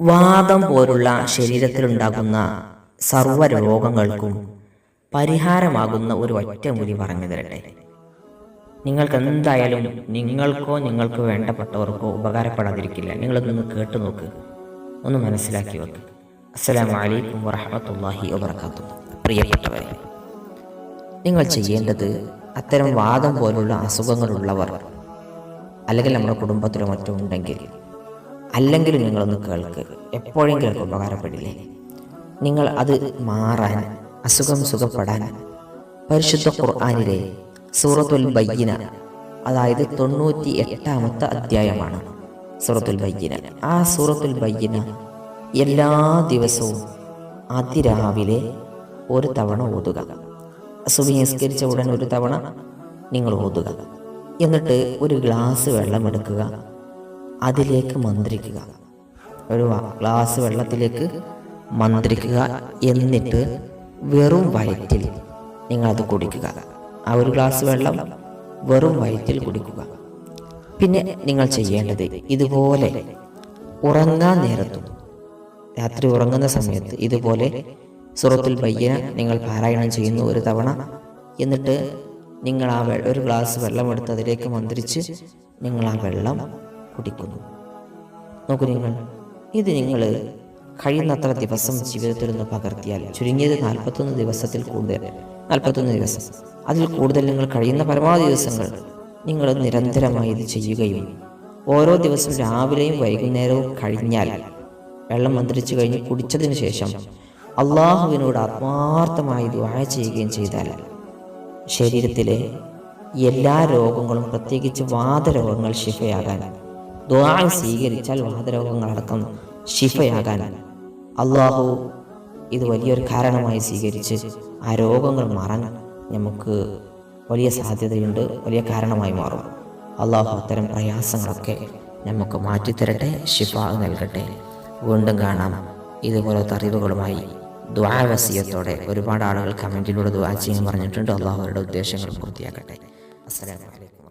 വാദം പോലുള്ള ശരീരത്തിലുണ്ടാകുന്ന സർവ രോഗങ്ങൾക്കും പരിഹാരമാകുന്ന ഒരു ഒറ്റമൂലി പറഞ്ഞു തരട്ടെ നിങ്ങൾക്ക് എന്തായാലും നിങ്ങൾക്കോ നിങ്ങൾക്ക് വേണ്ടപ്പെട്ടവർക്കോ ഉപകാരപ്പെടാതിരിക്കില്ല. നിങ്ങളതൊന്ന് കേട്ടു നോക്ക്. ഒന്ന് മനസ്സിലാക്കി വെക്ക്. അസ്സലാമു വലൈക്കും വറഹമത്തല്ലാഹി വബർക്കാത്തു പ്രിയപ്പെട്ടവരെ നിങ്ങൾ ചെയ്യേണ്ടത് അത്തരം വാദം പോലുള്ള അസുഖങ്ങളുള്ളവർ അല്ലെങ്കിൽ നമ്മുടെ കുടുംബത്തിലോ മറ്റോ ഉണ്ടെങ്കിൽ അല്ലെങ്കിൽ നിങ്ങളൊന്ന് കേൾക്ക്. എപ്പോഴും കേൾക്ക് ഉപകാരപ്പെടില്ലേ? നിങ്ങൾ അത് മാറാൻ അസുഖം സുഖപ്പെടാൻ പരിശുദ്ധ ഖുർആാനിലെ സൂറത്തുൽ ബയ്യന അതായത് തൊണ്ണൂറ്റി എട്ടാമത്തെ അധ്യായമാണ് സൂറത്തുൽ ബയ്യന. ആ സൂറത്തുൽ ബയ്യന എല്ലാ ദിവസവും അതിരാവിലെ ഒരു തവണ ഓതുക. സുബിസ്കരിച്ച ഉടൻ ഒരു തവണ നിങ്ങൾ ഓതുക. എന്നിട്ട് ഒരു ഗ്ലാസ് വെള്ളം എടുക്കുക. അതിലേക്ക് മന്ത്രിക്കുക. ഒരു ഗ്ലാസ് വെള്ളത്തിലേക്ക് മന്ത്രിക്കുക എന്നിട്ട് വെറും വയറ്റിൽ നിങ്ങളത് കുടിക്കുക. ആ ഒരു ഗ്ലാസ് വെള്ളം വെറും വയറ്റിൽ കുടിക്കുക. പിന്നെ നിങ്ങൾ ചെയ്യേണ്ടത് ഇതുപോലെ ഉറങ്ങാൻ നേരത്തും രാത്രി ഉറങ്ങുന്ന സമയത്ത് ഇതുപോലെ സുറത്തുൽ ബയ്യന നിങ്ങൾ പാരായണം ചെയ്യുന്നു ഒരു തവണ എന്നിട്ട് നിങ്ങൾ ആ ഒരു ഗ്ലാസ് വെള്ളം എടുത്ത് അതിലേക്ക് മന്ത്രിച്ച് നിങ്ങൾ ആ വെള്ളം കുടിക്കുന്നു. നോക്കൂ നിങ്ങൾ ഇത് നിങ്ങൾ കഴിയുന്നത്ര ദിവസം ജീവിതത്തിൽ നിന്ന് പകർത്തിയാൽ ചുരുങ്ങിയത് നാൽപ്പത്തൊന്ന് ദിവസത്തിൽ കൂടുതൽ. നാൽപ്പത്തൊന്ന് ദിവസം. അതിൽ കൂടുതൽ നിങ്ങൾ കഴിയുന്ന പരമാവധി ദിവസങ്ങൾ നിങ്ങൾ നിരന്തരമായി ഇത് ചെയ്യുകയും ഓരോ ദിവസവും രാവിലെയും വൈകുന്നേരവും കഴിഞ്ഞാൽ വെള്ളം മന്ത്രിച്ചു കഴിഞ്ഞ് കുടിച്ചതിന് ശേഷം അള്ളാഹുവിനോട് ആത്മാർത്ഥമായി ദുആ ചെയ്യുകയും ചെയ്താൽ ശരീരത്തിലെ എല്ലാ രോഗങ്ങളും പ്രത്യേകിച്ച് വാതരോഗങ്ങൾ ശിഫയാകാൻ ദുആ സ്വീകരിച്ചാൽ വാതരോഗങ്ങളടക്കം ശിഫയാകാൻ അള്ളാഹു ഇത് വലിയൊരു കാരണമായി സ്വീകരിച്ച് ആ രോഗങ്ങൾ മാറാൻ നമുക്ക് വലിയ സാധ്യതയുണ്ട് വലിയ കാരണമായി മാറും. അള്ളാഹു അത്തരം പ്രയാസങ്ങളൊക്കെ നമുക്ക് മാറ്റിത്തരട്ടെ ശിഫ നൽകട്ടെ. വീണ്ടും കാണാം ഇതുപോലത്തെ അറിവുകളുമായി ദ്വാവസീയത്തോടെ ഒരുപാട് ആളുകൾ കമന്റിലൂടെ ദ്വാ ചെയ്യാൻ പറഞ്ഞിട്ടുണ്ട്. അള്ളാഹു അവരുടെ ഉദ്ദേശങ്ങൾ പൂർത്തിയാക്കട്ടെ. അസ്സലാമു അലൈക്കും.